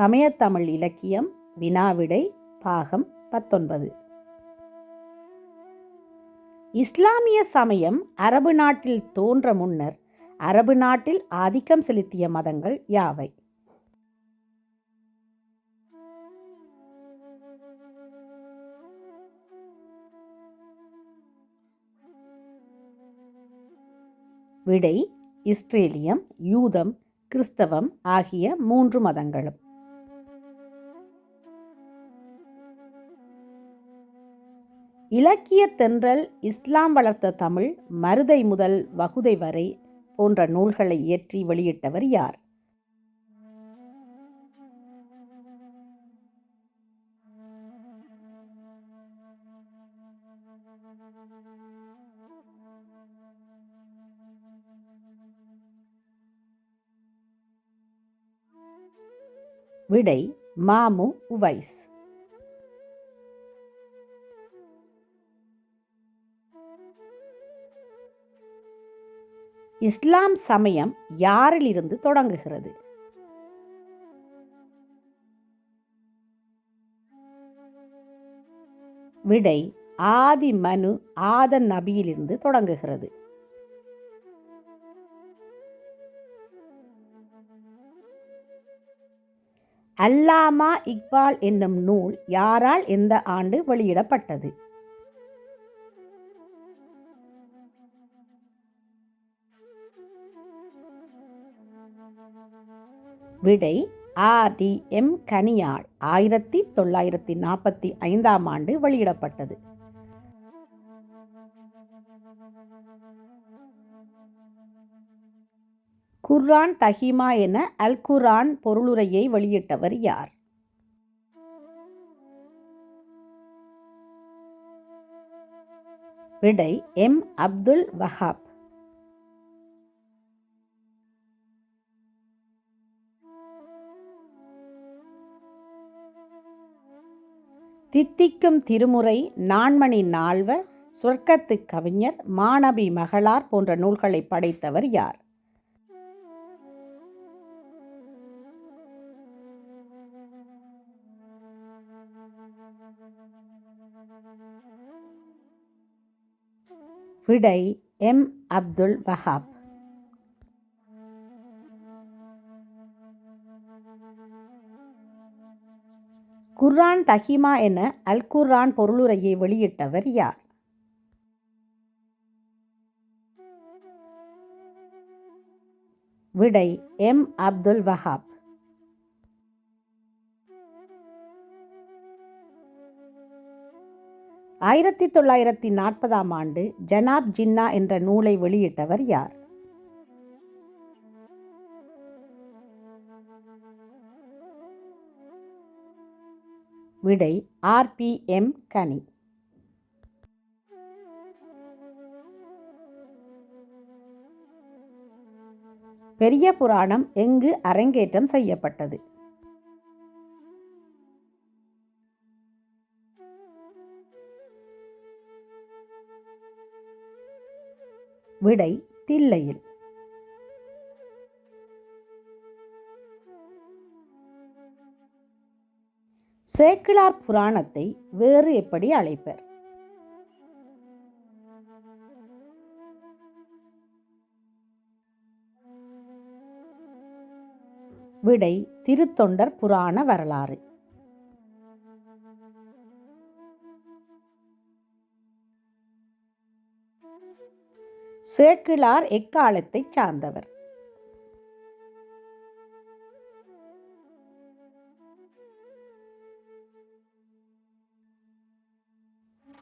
சமயத்தமிழ் இலக்கியம் வினாவிடை பாகம் பத்தொன்பது. இஸ்லாமிய சமயம் அரபு நாட்டில் தோன்ற முன்னர் அரபு நாட்டில் ஆதிக்கம் செலுத்திய மதங்கள் யாவை? விடை இஸ்ரேலியம் யூதம் கிறிஸ்தவம் ஆகிய மூன்று மதங்களும். இலக்கிய தென்றல் இஸ்லாம் வளர்த்த தமிழ் மருதை முதல் வகுதை வரை போன்ற நூல்களை இயற்றி வெளியிட்டவர் யார்? விடை மாமு உவைஸ். இஸ்லாம் சமயம் யாரிலிருந்து தொடங்குகிறது? விடை ஆதி மனு ஆதன் நபியிலிருந்து தொடங்குகிறது. அல்லாமா இக்பால் என்னும் நூல் யாரால் எந்த ஆண்டு வெளியிடப்பட்டது? விடை ஆர் டி எம் கனியாள். ஆயிரத்தி தொள்ளாயிரத்தி நாற்பத்தி ஐந்தாம் ஆண்டு வெளியிடப்பட்டது. குர்ரான் தஹிமா என அல் குர்ஆன் பொருளுரையை வெளியிட்டவர் யார்? விடை எம் அப்துல் வஹாப். தித்திக்கும் திருமுறை நான்மணி நால்வர் சொர்க்கத்து கவிஞர் மாணவி மகளார் போன்ற நூல்களை படைத்தவர் யார்? விடை எம். அப்துல் வஹாப். குர்ரான் தஹிமா என அல் குர்ரான் பொருளுரையை வெளியிட்டவர் யார்? விடை எம். அப்துல் வஹாப். ஆயிரத்தி தொள்ளாயிரத்தி நாற்பதாம் ஆண்டு ஜனாப் ஜின்னா என்ற நூலை வெளியிட்டவர் யார்? விடை ஆர்பிஎம் கனி. பெரிய புராணம் எங்கு அரங்கேற்றம் செய்யப்பட்டது? விடை தில்லையில். சேக்கிழார் புராணத்தை வேறு எப்படி அழைப்பர்? விடை திருத்தொண்டர் புராண வரலாறு. சேக்கிழார் எக்காலத்தைச் சார்ந்தவர்?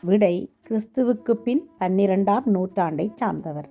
விடை கிறிஸ்துவுக்கு பின் பன்னிரெண்டாம் நூற்றாண்டைச் சார்ந்தவர்.